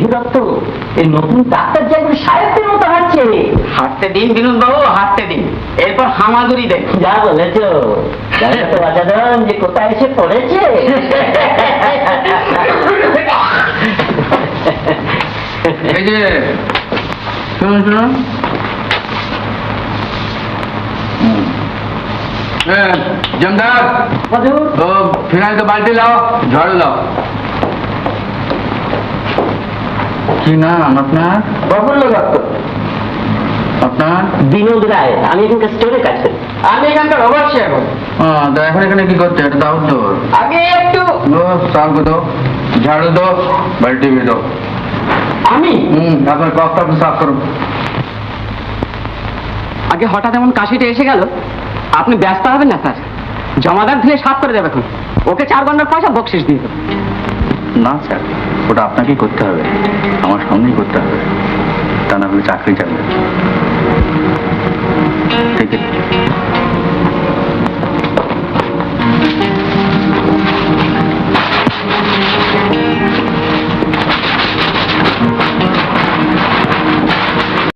কি দত্ত এই নতুন ডাক্তার যেগুলো সাহেবদের মতো হাঁটছে। হাঁটতে দিন বিনোদ বাবু হাঁটতে দিন। এরপর হামাগুড়ি দেখ। যা বলেছ জানো যে কোথায় এসে পড়েছে? এই যে শুনুন শুনুন। জমদার। ও ফিনাইল তো বালতি লাও ঝাড়ু দাও। কি নাম আপনার? প্রফুল্ল দত্ত আপনার? বিনোদ রায় আমি এখানকার স্টোরে কাজ করি। আমি এখানকার রবার শেয়ার ও এখন এখানে কি করছে এটা তো আউটডোর আগে একটু সাফ দো ঝাড়ু দো বালতি भी दो আমি? হুম আপনার কফটা আপনি সাফ করুন। আগে হঠাৎ এমন কাশিটা এসে গেল আপনি ব্যস্ত হবেন না স্যার। জমাদার ধুয়ে সাফ করে দেবে এখন। ওকে চার ঘণ্টার পয়সা বকশিস দিয়ে দেবো। না স্যার। ওটা আপনাকেই করতে হবে। আমার সঙ্গেই করতে হবে। তা না হলে চাকরি আছে